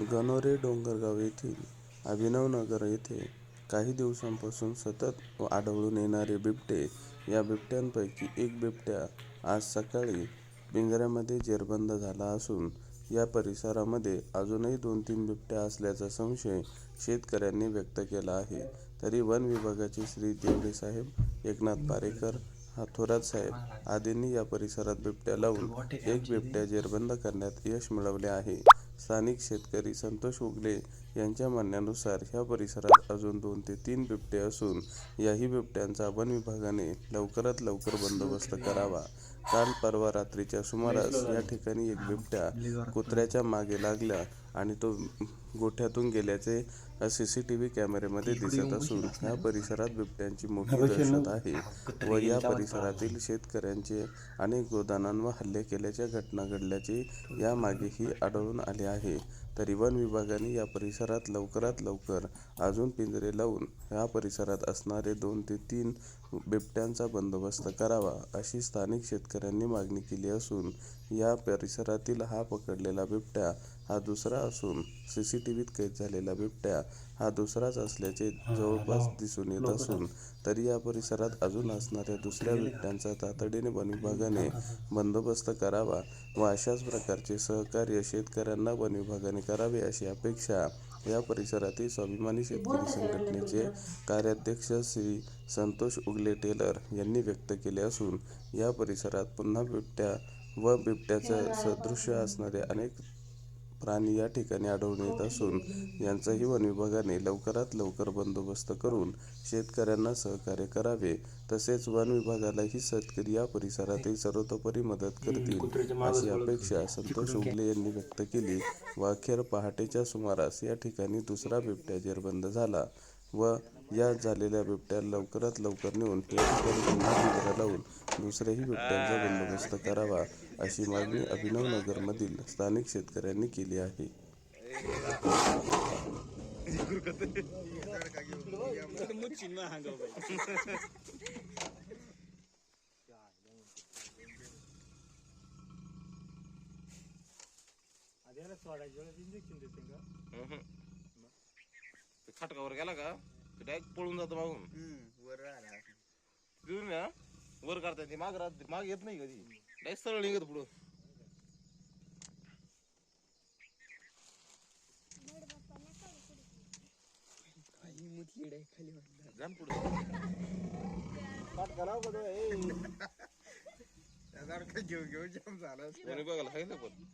गणोरे डोंगरगाव येथील अभिनवनगर येथे काही दिवसांपासून सतत आढळून येणारे बिबटे या बिबट्यांपैकी एक बिबट्या आज सकाळी पिंजऱ्यामध्ये जेरबंद झाला असून या परिसरामध्ये अजूनही दोन तीन बिबट्या असल्याचा संशय शेतकऱ्यांनी व्यक्त केला आहे. तरी वन विभागाचे श्री देवडे साहेब एकनाथ पारेकर थोरात साहेब आदींनी या परिसरात बिबट्या लावून एक बिबट्या जेरबंद करण्यात यश मिळवले आहे. स्थानिक शेतकरी संतोष उगले यांच्या म्हणण्यानुसार ह्या परिसरात अजून दोन ते तीन बिबटे असून याही बिबट्यांचा वन विभागाने लवकरात लवकर बंदोबस्त करावा. काल परवा रात्रीच्या सुमारास या ठिकाणी एक बिबट्या कुत्र्याच्या मागे लागला आणि तो गोठ्यातून गेल्याचे सी सी टी व्ही कॅमेऱ्यामध्ये दिसत असून ह्या परिसरात बिबट्यांची मोठी दहशत आहे व या परिसरातील शेतकऱ्यांचे अनेक गोदानांवर हल्ले केल्याच्या घटना घडल्याचे यामागेही आढळून आले आहे. तरी वन विभागाने या परिसरात लवकरात लवकर अजून पिंजरे लावून या परिसरात असणारे दोन ते तीन बिबट्यांचा बंदोबस्त करावा अशी स्थानिक शेतकऱ्यांनी मागणी केली असून या परिसरातील हा पकडलेला बिबट्या हा दुसरा असून सीसीटीव्हीत कैद झालेला बिबट्या हा दुसराच असल्याचे जवळपास दिसून येत असून तरी या परिसरात अजून असणाऱ्या दुसऱ्या बिबट्यांचा तातडीने वन विभागाने बंदोबस्त करावा व अशाच प्रकारचे सहकार्य शेतकऱ्यांना वन विभागाने करावे अशी अपेक्षा या परिसरातील स्वाभिमानी शेतकरी संघटनेचे कार्याध्यक्ष श्री संतोष उगले टेलर यांनी व्यक्त केले असून या परिसरात पुन्हा बिबट्या व बिबट्याचं सदृश्य असणारे अनेक प्राणी या ठिकाणी आढळून येत असून यांचाही वन विभागाने लवकरात लवकर बंदोबस्त करून शेतकऱ्यांना सहकार्य करावे. तसेच वन विभागालाही शेतकरी या परिसरातील सर्वतोपरी मदत करतील अशी अपेक्षा संतोष उगले यांनी व्यक्त केली. व अखेर पहाटेच्या सुमारास या ठिकाणी दुसरा बिबट्या जेरबंद झाला व या झालेल्या बिबट्याला लवकरात लवकर नेऊन या ठिकाणी पुन्हा पिंजरा लावून दुसऱ्याही बिबट्यांचा बंदोबस्त करावा अशी मागणी अभिनवनगरमधील स्थानिक शेतकऱ्यांनी केली आहे. ते खटकावर गेला का? ते डायरेक्ट पळून जातो मागून. तिथून ना वर करता येते माग राहत माग येत नाही कधी. डायरेक्ट सरळ निघत पुढं. जाण पुढं. घेऊ घेऊ जाम झालं कोणी बघायला ना पण.